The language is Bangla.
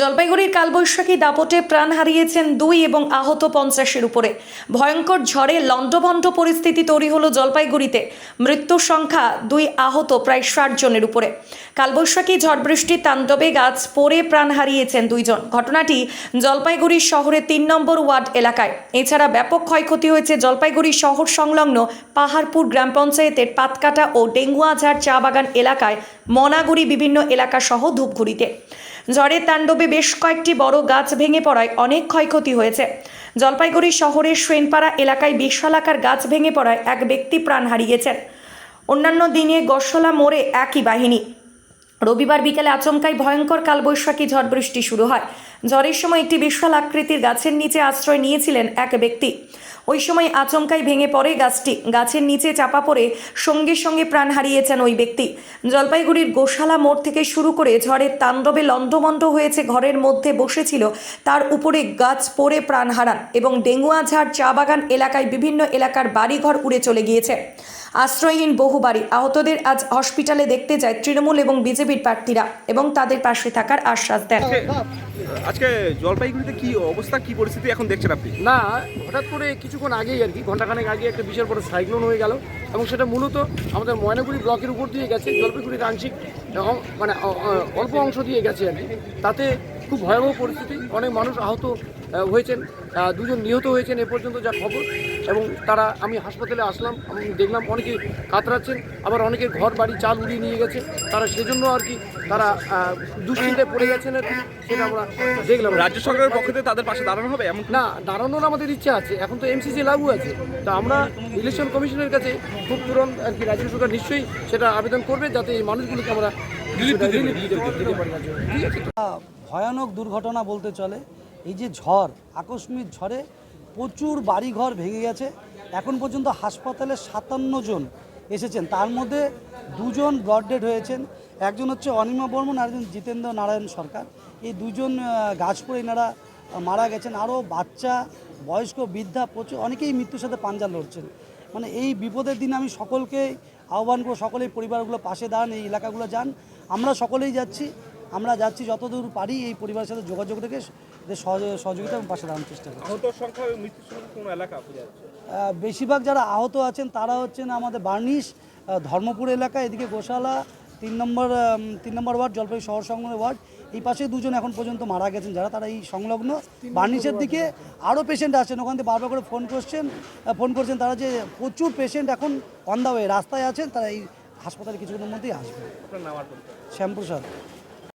জলপাইগুড়ির কালবৈশাখী দাপটে প্রাণ হারিয়েছেন দুই এবং আহত পঞ্চাশের উপরে। ভয়ঙ্কর ঝড়ে লণ্ডভণ্ড পরিস্থিতি তৈরি হলো জলপাইগুড়িতে। মৃত্যুর সংখ্যা দুই আহত, প্রায় ষাট জনের উপরে। কালবৈশাখী ঝড় বৃষ্টির তাণ্ডবে গাছ পড়ে প্রাণ হারিয়েছেন দুইজন। ঘটনাটি জলপাইগুড়ি শহরে তিন নম্বর ওয়ার্ড এলাকায়। এছাড়া ব্যাপক ক্ষয়ক্ষতি হয়েছে জলপাইগুড়ি শহর সংলগ্ন পাহাড়পুর গ্রাম পঞ্চায়েতের পাতকাটা ও ডেঙ্গুয়াঝাড় চা বাগান এলাকায়, মনাগুড়ি বিভিন্ন এলাকা সহ ধূপগুড়িতে। ঝড়ের তাণ্ডবে বেশ কয়েকটি বড় গাছ ভেঙে পড়ায় অনেক ক্ষয়ক্ষতি হয়েছে। জলপাইগুড়ি শহরের শ্রেনপাড়া এলাকায় বিশালাকার গাছ ভেঙে পড়ায় এক ব্যক্তি প্রাণ হারিয়েছেন। অন্যান্য দিনে গসলা মোড়ে একই বাহিনী। রবিবার বিকেলে আচমকাই ভয়ঙ্কর কালবৈশাখী ঝড় বৃষ্টি শুরু হয়। ঝড়ের সময় একটি বিশাল আকৃতির গাছের নিচে আশ্রয় নিয়েছিলেন এক ব্যক্তি। ওই সময় আচমকাই ভেঙে পড়ে গাছটি। গাছের নিচে চাপা পড়ে সঙ্গে সঙ্গে প্রাণ হারিয়েছেন ওই ব্যক্তি। জলপাইগুড়ির গোশালা মোড় থেকে শুরু করে ঝড়ের তাণ্ডবে লণ্ডমণ্ড হয়েছে ঘরের মধ্যে বসেছিল তার উপরে গাছ পড়ে প্রাণ হারান এবং ডেঙ্গুয়াঝাড় চা বাগান এলাকায় বিভিন্ন এলাকার বাড়িঘর উড়ে চলে গিয়েছে। আশ্রয়হীন বহু বাড়ি আহতদের আজ হসপিটালে দেখতে যায় তৃণমূল এবং বিজেপির প্রার্থীরা এবং তাদের পাশে থাকার আশ্বাস দেন। আজকে আজকে জলপাইগুড়িতে কি অবস্থা কি পরিস্থিতি এখন দেখছেন আপনি? না হঠাৎ করে কিছুক্ষণ আগেই আর কি ঘন্টাখানেক আগে একটা বিশাল বড় সাইক্লোন হয়ে গেল এবং সেটা মূলত আমাদের ময়নাগুড়ি ব্লকের উপর দিয়ে গেছে, জলপাইগুড়ির আংশিক মানে অল্প অংশ দিয়ে গেছে আর কি। তাতে খুব ভয়াবহ পরিস্থিতি। অনেক মানুষ আহত হয়েছেন। দুজন নিহত হয়েছেন এ পর্যন্ত যা খবর। এবং তারা আমি হাসপাতালে আসলাম আমি দেখলাম অনেকে কাতরাচ্ছেন আবার অনেকের ঘর বাড়ি চাল উড়িয়ে নিয়ে গেছে। তারা সেজন্য আর কি তারা দুশ্চিন্তায় পড়ে গেছেন আর কি সেটা আমরা দেখলাম। রাজ্য সরকারের পক্ষ থেকে তাদের পাশে দাঁড়ানো হবে এমন না দাঁড়ানোর আমাদের ইচ্ছা আছে। এখন তো এমসিসি লাগু আছে। তা আমরা ইলেকশন কমিশনের কাছে খুব তুরন্ত আর কি রাজ্য সরকার নিশ্চয়ই সেটা আবেদন করবে যাতে এই মানুষগুলোকে আমরা ভয়ানক দুর্ঘটনা বলতে চলে এই যে ঝড় আকস্মিক ঝড়ে প্রচুর বাড়িঘর ভেঙে গেছে। এখন পর্যন্ত হাসপাতালে সাতান্ন জন এসেছেন। তার মধ্যে দুজন ব্রড ডেড হয়েছেন। একজন হচ্ছে অনিমা বর্মন আর একজন জিতেন্দ্র নারায়ণ সরকার। এই দুজন আহ, গাছ পড়ে এনারা মারা গেছেন। আরও বাচ্চা বয়স্ক বৃদ্ধা প্রচুর অনেকেই মৃত্যুর সাথে পাঞ্জা লড়ছেন। মানে এই বিপদের দিনে আমি সকলকে আহ্বান করে সকলেই পরিবারগুলো পাশে দাঁড়ান এই এলাকাগুলো যান। আমরা সকলেই যাচ্ছি আমরা যাচ্ছি যতদূর পারি এই পরিবারের সাথে যোগাযোগ রেখে এদের সহযোগিতা এবং পাশে দাঁড়ানোর চেষ্টা করি আহত সংখ্যা কোন এলাকা বোঝা যাচ্ছে? আহ, বেশিরভাগ যারা আহত আছেন তারা হচ্ছেন আমাদের বার্নিশ ধর্মপুর এলাকা এদিকে গোশালা তিন নম্বর তিন নম্বর ওয়ার্ড জলপাইগুড়ি শহর সংলগ্ন ওয়ার্ড। এই পাশে দুজন এখন পর্যন্ত মারা গেছেন যারা। তারা এই সংলগ্ন বার্নিশের দিকে আরও পেশেন্ট আছেন ওখান থেকে বারবার করে ফোন করছেন ফোন করছেন তারা যে প্রচুর পেশেন্ট এখন অন দা ওয়ে রাস্তায় আছেন তারা এই হাসপাতালে কিছুদিনের মধ্যেই আসবে। শ্যামপ্রসাদ।